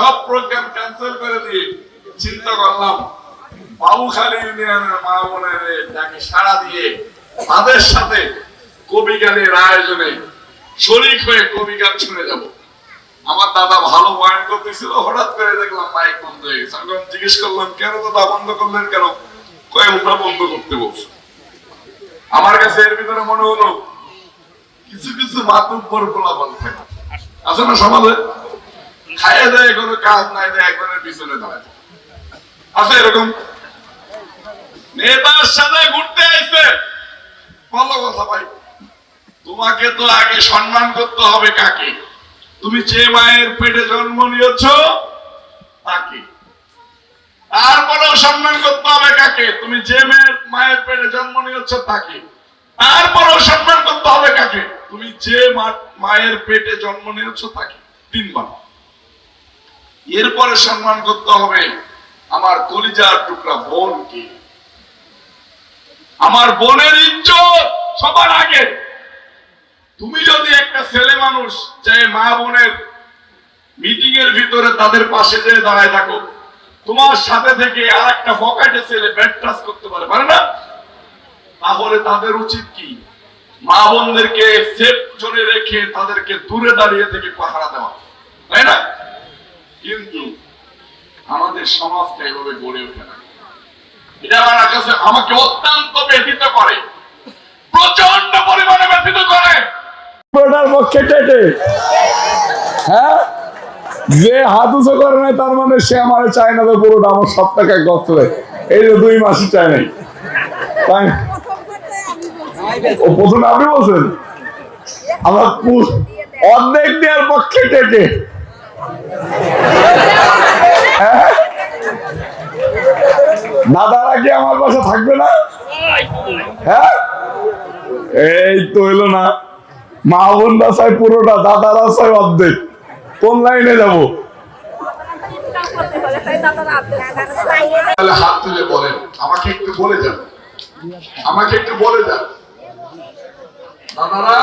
সব programme cancel করে দিয়ে চিন্তা করলাম বাবুখালী ইউনিয়নের মা বোনের যাকে সাড়া দিয়ে তাদের সাথে কবি গানের আয়োজনে শরিক হয়ে কবি গান শুনে যাব। আমার দাদা ভালো পয়েন্ট করতেছিল, হঠাৎ করে দেখলাম মাইক বন্ধ হয়ে গেছে। আমি জিজ্ঞেস করলাম, কেন দাদা বন্ধ করলেন কেন? কয়ে ওটা বন্ধ করতে বলছে। আমার কাছে এর ভিতরে মনে হলো, কিছু কিছু মাতুব্বর ফলাফল থাকে। না সমাজে? খাইয়ে দেয়, কোনো কাজ নাই, দেয় একজনের পিছনে দাঁড়ায়। আছে এরকম। নেতার সাথে ঘুরতে আইছে। ভালো কথা ভাই। তোমাকে তো আগে সম্মান করতে হবে কাকে? তুমি যে মায়ের পেটে জন্ম নিয়েছ, তাকে। তারপরেও সম্মান করতে হবে কাকে? তুমি যে মেয়ের, মায়ের পেটে জন্ম নিয়েছ, তাকে। তারপরেও সম্মান করতে হবে কাকে? তুমি যে মায়ের পেটে জন্ম নিয়েছ, তাকে। তিনবার। এরপরে সম্মান করতে হবে আমার কলিজার টুকরা বোনকে। আমার বোনের ইজ্জত সবার আগে। তুমি যদি একটা ছেলে মানুষ যে মা বোনের মিটিং এর ভিতরে তাদের পাশে যে দাঁড়ায় থাকো, তোমার সাথে থেকে আর একটা ফকাটে ছেলে ব্যাট টাচ করতে পারে পারে না? তাহলে তাদের উচিত কি? মা বোনদেরকে সেফ জোনে রেখে তাদেরকে দূরে দাঁড়িয়ে থেকে পাহারা দেওয়া, তাই না? কিন্তু আমাদের সমাজটা এভাবে গড়ে ওঠে না। এটা আমার কাছে আমাকে অত্যন্ত ব্যথিত করে। প্রচণ্ড পরিমাণে ব্যথিত করে। হ্যাঁ? যে হাত উঁচু করে নাই, তার মানে সে আমার না পুরোটা আমার সব টাকা গত এই যে দুই মাসই চায় নাই। তাই ও প্রথমে আপনি বলছেন, আমার অর্ধেক দেওয়ার পক্ষে টেটে হ্যাঁ? দাদারা কি আমার পাশে থাকবে না? হ্যাঁ? এই তো হইল না। মা বোনরা চাই পুরোটা, দাদারা চাই অর্ধেক। কোন লাইনে যাব? হাত তুলে বলেন, আমাকে একটু বলে যান। আমাকে একটু বলে যান। দাদারা